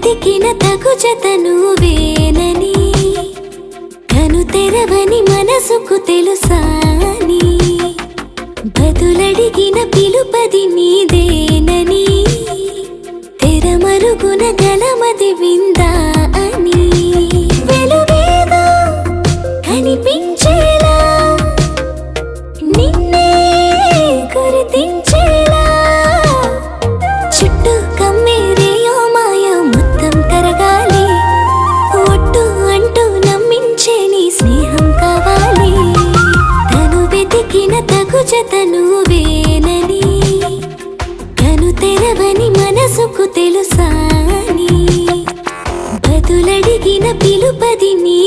వెతికిన తగు జతను వేనని కను తెరవని మనసుకు తెలుసాని. బదులడిగిన పిలుపది నీదేనని తెరమరుగున గలమది విందా అని వెలుగేదో కనిపించేలా నిన్నే గుర్తించేలా. చుట్టూ కమ్మేరే వెతికిన జతను వేనని కను తెరవని మనసుకు తెలుసాని. బదులడిగిన పిలుపదిని